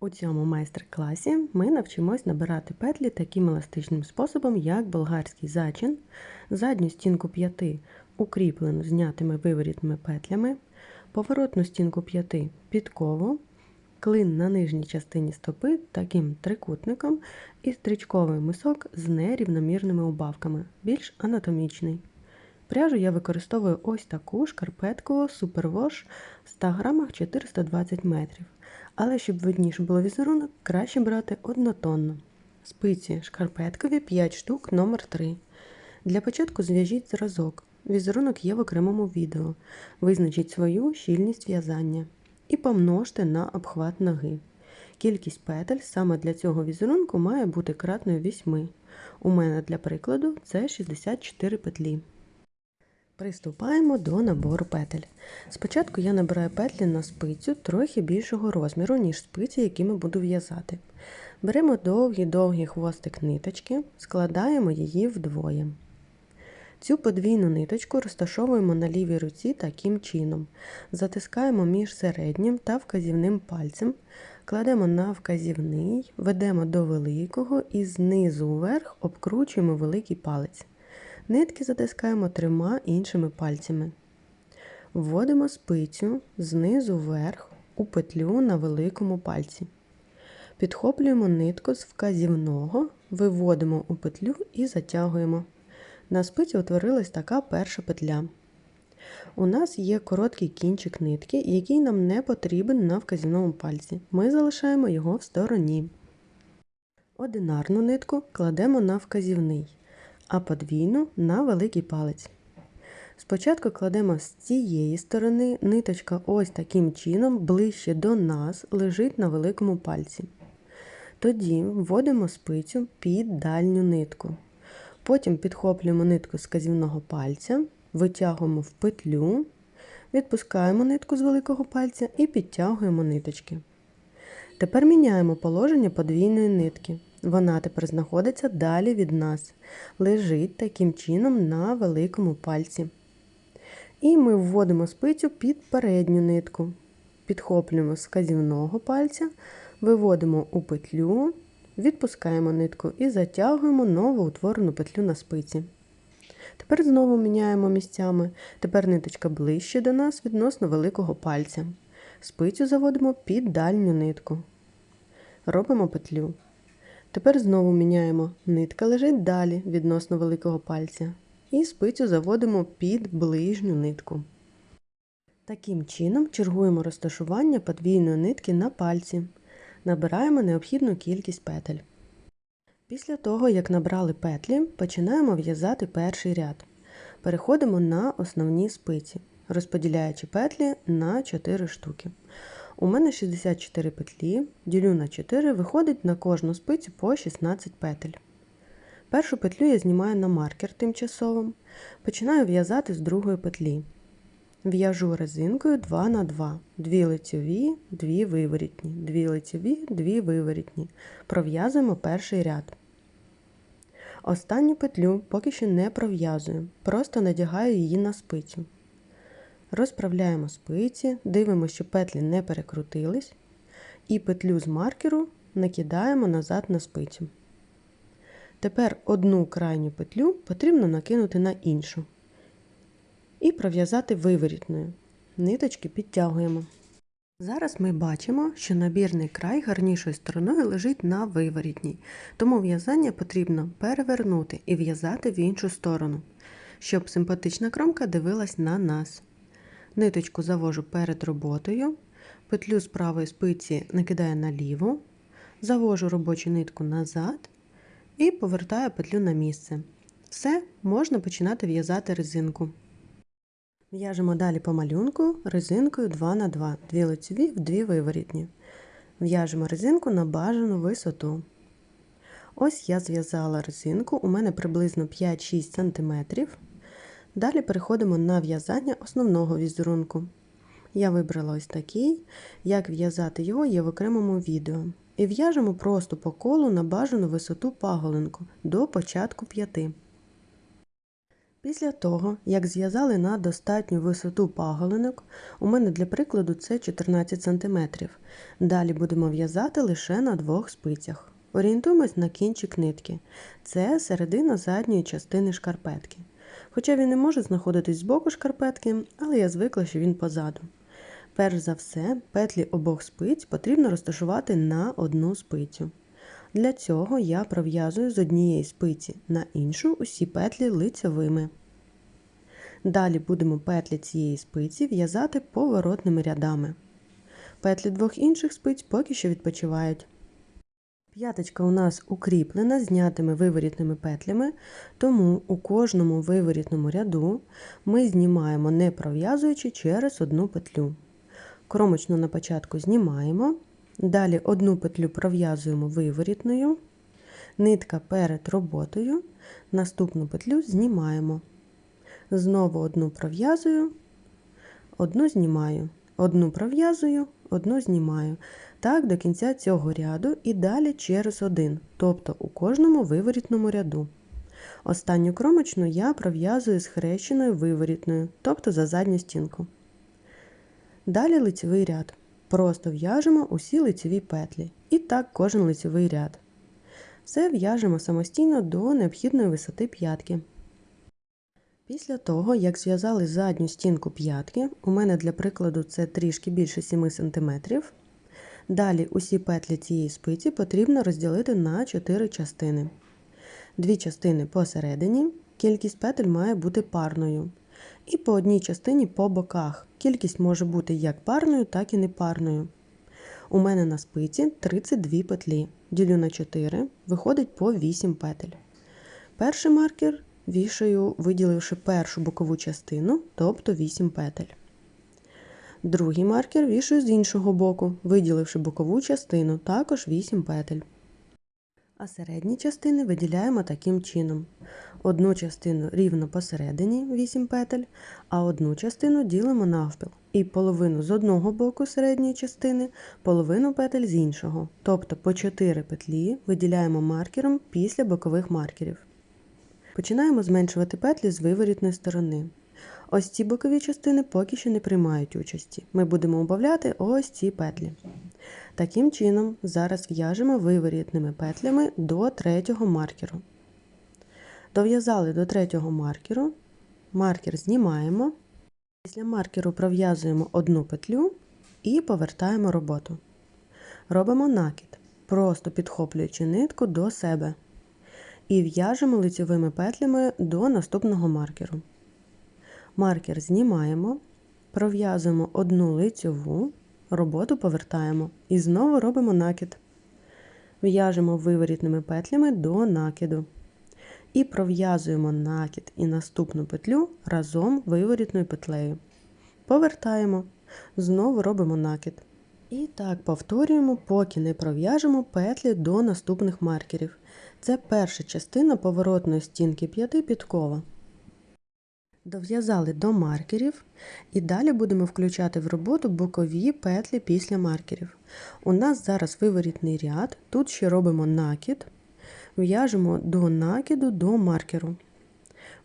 У цьому майстер-класі ми навчимось набирати петлі таким еластичним способом, як болгарський зачин, задню стінку п'яти укріплену знятими виворітними петлями, поворотну стінку п'яти підкову, клин на нижній частині стопи таким трикутником і стрічковий мисок з нерівномірними убавками, більш анатомічний. Пряжу я використовую ось таку шкарпетку Superwash в 100 грамах 420 метрів. Але щоб видніше було візерунок, краще брати однотонно. Спиці шкарпеткові 5 штук номер 3 Для початку зв'яжіть зразок. Візерунок є в окремому відео. Визначіть свою щільність в'язання і помножте на обхват ноги. Кількість петель саме для цього візерунку має бути кратною 8. У мене для прикладу це 64 петлі. Приступаємо до набору петель. Спочатку я набираю петлі на спицю трохи більшого розміру, ніж спиці, якими буду в'язати. Беремо довгий-довгий хвостик ниточки, складаємо її вдвоє. Цю подвійну ниточку розташовуємо на лівій руці таким чином. Затискаємо між середнім та вказівним пальцем, кладемо на вказівний, ведемо до великого і знизу вверх обкручуємо великий палець. Нитки затискаємо трьома іншими пальцями. Вводимо спицю знизу вверх у петлю на великому пальці. Підхоплюємо нитку з вказівного, виводимо у петлю і затягуємо. На спиці утворилась така перша петля. У нас є короткий кінчик нитки, який нам не потрібен на вказівному пальці. Ми залишаємо його в стороні. Одинарну нитку кладемо на вказівний а подвійну на великий палець. Спочатку кладемо з цієї сторони, ниточка ось таким чином ближче до нас лежить на великому пальці. Тоді вводимо спицю під дальню нитку. Потім підхоплюємо нитку з казівного пальця, витягуємо в петлю, відпускаємо нитку з великого пальця і підтягуємо ниточки. Тепер міняємо положення подвійної нитки. Вона тепер знаходиться далі від нас, лежить таким чином на великому пальці. І ми вводимо спицю під передню нитку, підхоплюємо з вказівного пальця, виводимо у петлю, відпускаємо нитку і затягуємо нову утворену петлю на спиці. Тепер знову міняємо місцями. Тепер ниточка ближче до нас відносно великого пальця. Спицю заводимо під дальню нитку. Робимо петлю. Тепер знову міняємо. Нитка лежить далі відносно великого пальця. І спицю заводимо під ближню нитку. Таким чином чергуємо розташування подвійної нитки на пальці. Набираємо необхідну кількість петель. Після того, як набрали петлі, починаємо в'язати перший ряд. Переходимо на основні спиці, розподіляючи петлі на 4 штуки. У мене 64 петлі, ділю на 4, виходить на кожну спицю по 16 петель. Першу петлю я знімаю на маркер тимчасовим, починаю в'язати з другої петлі. В'яжу резинкою 2 на 2, 2 лицьові, 2 виворітні, 2 лицьові, 2 виворітні. Пров'язуємо перший ряд. Останню петлю поки що не пров'язую, просто надягаю її на спицю. Розправляємо спиці, дивимося, щоб петлі не перекрутились, і петлю з маркеру накидаємо назад на спицю. Тепер одну крайню петлю потрібно накинути на іншу і пров'язати виворітною. Ниточки підтягуємо. Зараз ми бачимо, що набірний край гарнішою стороною лежить на виворітній, тому в'язання потрібно перевернути і в'язати в іншу сторону, щоб симпатична кромка дивилась на нас. Ниточку завожу перед роботою, петлю з правої спиці накидаю на ліву, завожу робочу нитку назад і повертаю петлю на місце. Все, можна починати в'язати резинку. В'яжемо далі по малюнку резинкою 2 на 2 2 лицеві в 2 виворітні. В'яжемо резинку на бажану висоту. Ось я зв'язала резинку, у мене приблизно 5-6 см. Далі переходимо на в'язання основного візерунку. Я вибрала ось такий, як в'язати його є в окремому відео. І в'яжемо просто по колу на бажану висоту паголинку до початку п'яти. Після того, як зв'язали на достатню висоту паголинок, у мене для прикладу це 14 см. Далі будемо в'язати лише на двох спицях. Орієнтуємось на кінчик нитки. Це середина задньої частини шкарпетки. Хоча він не може знаходитись збоку шкарпетки, але я звикла, що він позаду. Перш за все, петлі обох спиць потрібно розташувати на одну спицю. Для цього я пров'язую з однієї спиці на іншу усі петлі лицьовими. Далі будемо петлі цієї спиці в'язати поворотними рядами. Петлі двох інших спиць поки що відпочивають. П'яточка у нас укріплена знятими виворітними петлями, тому у кожному виворітному ряду ми знімаємо не пров'язуючи через одну петлю. Кромочну на початку знімаємо, далі одну петлю пров'язуємо виворітною, нитка перед роботою, наступну петлю знімаємо. Знову одну пров'язую, одну знімаю, одну пров'язую, одну знімаю. Так до кінця цього ряду і далі через один, тобто у кожному виворітному ряду. Останню кромочну я пров'язую з хрещеною виворітною, тобто за задню стінку. Далі лицевий ряд. Просто в'яжемо усі лицеві петлі. І так кожен лицевий ряд. Все в'яжемо самостійно до необхідної висоти п'ятки. Після того, як зв'язали задню стінку п'ятки, у мене для прикладу це трішки більше 7 см. Далі усі петлі цієї спиці потрібно розділити на 4 частини. Дві частини посередині, кількість петель має бути парною. І по одній частині по боках. Кількість може бути як парною, так і непарною. У мене на спиці 32 петлі. Ділю на 4, виходить по 8 петель. Перший маркер вішаю, виділивши першу бокову частину, тобто 8 петель. Другий маркер вішаю з іншого боку, виділивши бокову частину, також 8 петель. А середні частини виділяємо таким чином. Одну частину рівно посередині 8 петель, а одну частину ділимо навпіл. І половину з одного боку середньої частини, половину петель з іншого. Тобто по 4 петлі виділяємо маркером після бокових маркерів. Починаємо зменшувати петлі з виворітної сторони. Ось ці бокові частини поки що не приймають участі. Ми будемо убавляти ось ці петлі. Таким чином, зараз в'яжемо виворітними петлями до третього маркеру. Дов'язали до третього маркеру, маркер знімаємо. Після маркеру пров'язуємо одну петлю і повертаємо роботу. Робимо накид, просто підхоплюючи нитку до себе. І в'яжемо лицевими петлями до наступного маркеру. Маркер знімаємо, пров'язуємо одну лицьову, роботу повертаємо і знову робимо накид. В'яжемо виворітними петлями до накиду. І пров'язуємо накид і наступну петлю разом виворітною петлею. Повертаємо, знову робимо накид. І так повторюємо, поки не пров'яжемо петлі до наступних маркерів. Це перша частина поворотної стінки п'яти підкова. Дов'язали до маркерів і далі будемо включати в роботу бокові петлі після маркерів. У нас зараз виворітний ряд, тут ще робимо накид, в'яжемо до накиду до маркеру.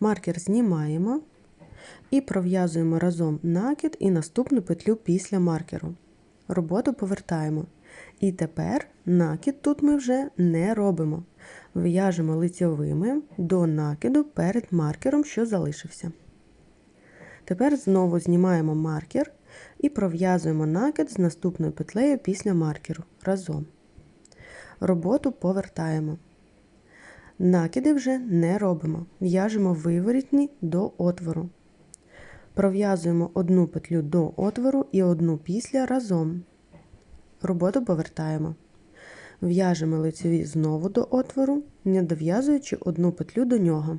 Маркер знімаємо і пров'язуємо разом накид і наступну петлю після маркеру. Роботу повертаємо. І тепер накид тут ми вже не робимо. В'яжемо лицьовими до накиду перед маркером, що залишився. Тепер знову знімаємо маркер і пров'язуємо накид з наступною петлею після маркеру разом. Роботу повертаємо. Накиди вже не робимо. В'яжемо виворітні до отвору. Пров'язуємо одну петлю до отвору і одну після разом. Роботу повертаємо. В'яжемо лицеві знову до отвору, не дов'язуючи одну петлю до нього.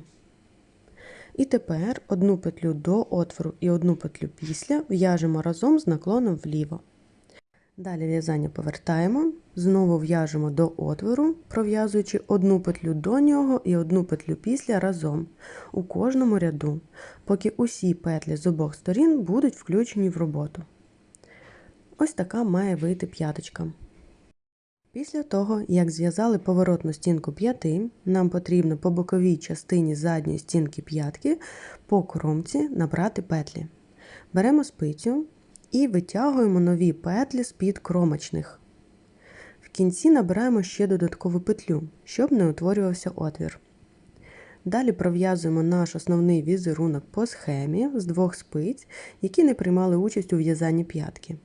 І тепер одну петлю до отвору і одну петлю після в'яжемо разом з наклоном вліво. Далі в'язання повертаємо, знову в'яжемо до отвору, пров'язуючи одну петлю до нього і одну петлю після разом у кожному ряду, поки усі петлі з обох сторін будуть включені в роботу. Ось така має вийти п'яточка. Після того, як зв'язали поворотну стінку п'яти, нам потрібно по боковій частині задньої стінки п'ятки по кромці набрати петлі. Беремо спицю і витягуємо нові петлі з-під кромочних. В кінці набираємо ще додаткову петлю, щоб не утворювався отвір. Далі пров'язуємо наш основний візерунок по схемі з двох спиць, які не приймали участь у в'язанні п'ятки.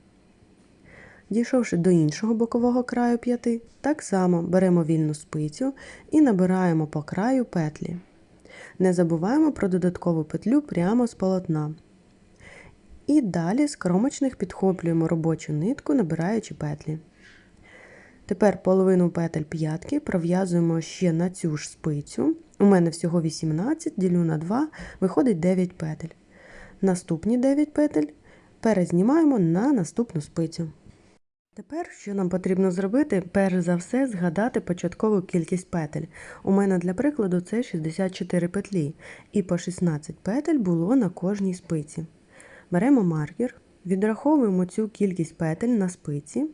Дійшовши до іншого бокового краю п'яти, так само беремо вільну спицю і набираємо по краю петлі. Не забуваємо про додаткову петлю прямо з полотна. І далі з кромочних підхоплюємо робочу нитку, набираючи петлі. Тепер половину петель п'ятки пров'язуємо ще на цю ж спицю. У мене всього 18, ділю на 2, виходить 9 петель. Наступні 9 петель перезнімаємо на наступну спицю. Тепер, що нам потрібно зробити, перш за все згадати початкову кількість петель. У мене для прикладу це 64 петлі, і по 16 петель було на кожній спиці. Беремо маркер, відраховуємо цю кількість петель на спиці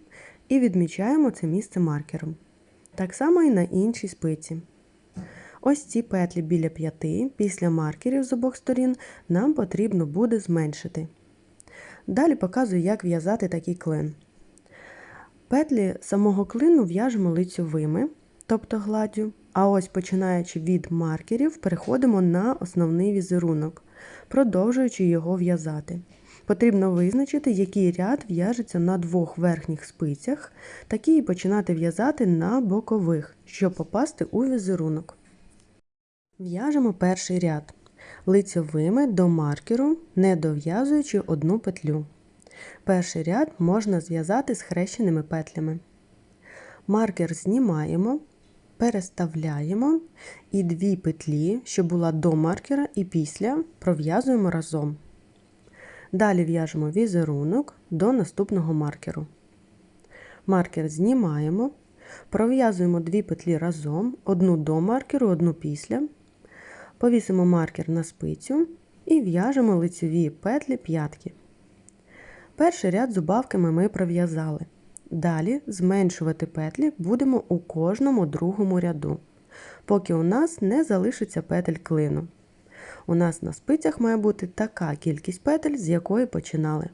і відмічаємо це місце маркером. Так само і на іншій спиці. Ось ці петлі біля п'яти, після маркерів з обох сторін, нам потрібно буде зменшити. Далі показую, як в'язати такий клин. Петлі самого клину в'яжемо лицьовими, тобто гладдю, а ось починаючи від маркерів, переходимо на основний візерунок, продовжуючи його в'язати. Потрібно визначити, який ряд в'яжеться на двох верхніх спицях, такі і починати в'язати на бокових, щоб попасти у візерунок. В'яжемо перший ряд лицьовими до маркеру, не дов'язуючи одну петлю. Перший ряд можна зв'язати з хрещеними петлями. Маркер знімаємо, переставляємо і дві петлі, що була до маркера і після, пров'язуємо разом. Далі в'яжемо візерунок до наступного маркеру. Маркер знімаємо, пров'язуємо дві петлі разом, одну до маркеру, одну після. Повісимо маркер на спицю і в'яжемо лицеві петлі п'ятки. Перший ряд зубавками ми пров'язали. Далі зменшувати петлі будемо у кожному другому ряду, поки у нас не залишиться петель клину. У нас на спицях має бути така кількість петель, з якої починали.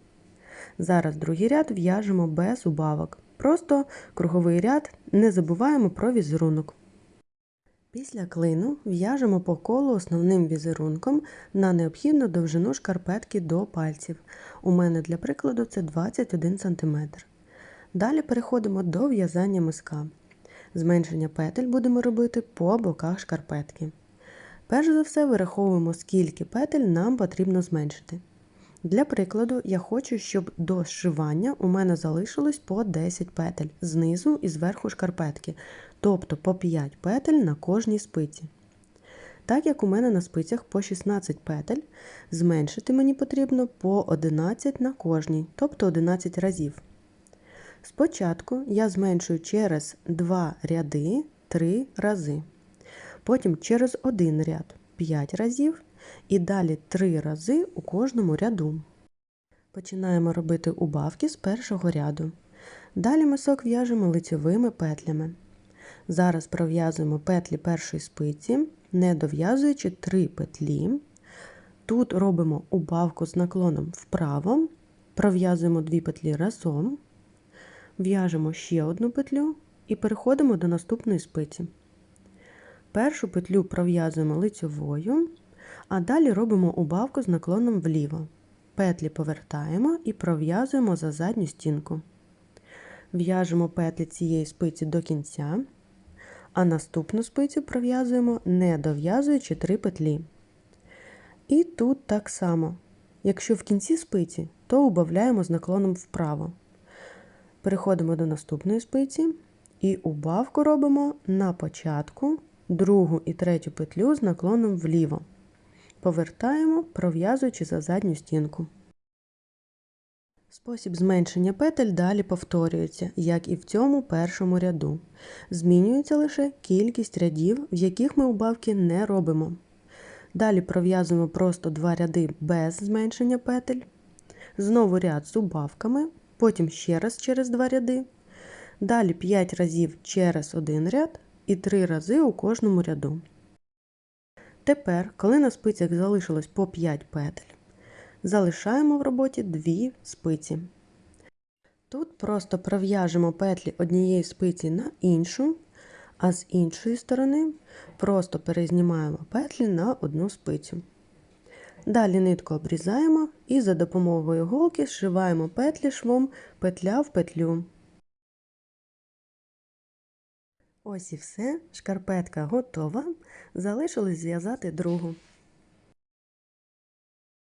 Зараз другий ряд в'яжемо без убавок. Просто круговий ряд не забуваємо про візерунок. Після клину в'яжемо по колу основним візерунком на необхідну довжину шкарпетки до пальців. У мене для прикладу це 21 см. Далі переходимо до в'язання миска. Зменшення петель будемо робити по боках шкарпетки. Перш за все вираховуємо, скільки петель нам потрібно зменшити. Для прикладу, я хочу, щоб до зшивання у мене залишилось по 10 петель знизу і зверху шкарпетки, тобто по 5 петель на кожній спиці. Так як у мене на спицях по 16 петель, зменшити мені потрібно по 11 на кожній, тобто 11 разів. Спочатку я зменшую через 2 ряди 3 рази. Потім через один ряд 5 разів і далі 3 рази у кожному ряду. Починаємо робити убавки з першого ряду. Далі мисок в'яжемо лицьовими петлями. Зараз пров'язуємо петлі першої спиці, не дов'язуючи 3 петлі. Тут робимо убавку з наклоном вправо, пров'язуємо 2 петлі разом, в'яжемо ще одну петлю і переходимо до наступної спиці. Першу петлю пров'язуємо лицьовою, а далі робимо убавку з наклоном вліво. Петлі повертаємо і пров'язуємо за задню стінку. В'яжемо петлі цієї спиці до кінця, а наступну спицю пров'язуємо, не дов'язуючи 3 петлі. І тут так само. Якщо в кінці спиці, то убавляємо з наклоном вправо. Переходимо до наступної спиці і убавку робимо на початку другу і третю петлю з наклоном вліво. Повертаємо, пров'язуючи за задню стінку. Спосіб зменшення петель далі повторюється, як і в цьому першому ряду. Змінюється лише кількість рядів, в яких ми убавки не робимо. Далі пров'язуємо просто два ряди без зменшення петель, знову ряд з убавками, потім ще раз через два ряди. Далі 5 разів через один ряд і 3 рази у кожному ряду. Тепер, коли на спицях залишилось по 5 петель, залишаємо в роботі 2 спиці. Тут просто пров'яжемо петлі однієї спиці на іншу, а з іншої сторони просто перезнімаємо петлі на одну спицю. Далі нитку обрізаємо і за допомогою голки зшиваємо петлі швом петля в петлю. Ось і все, шкарпетка готова. Залишилось зв'язати другу.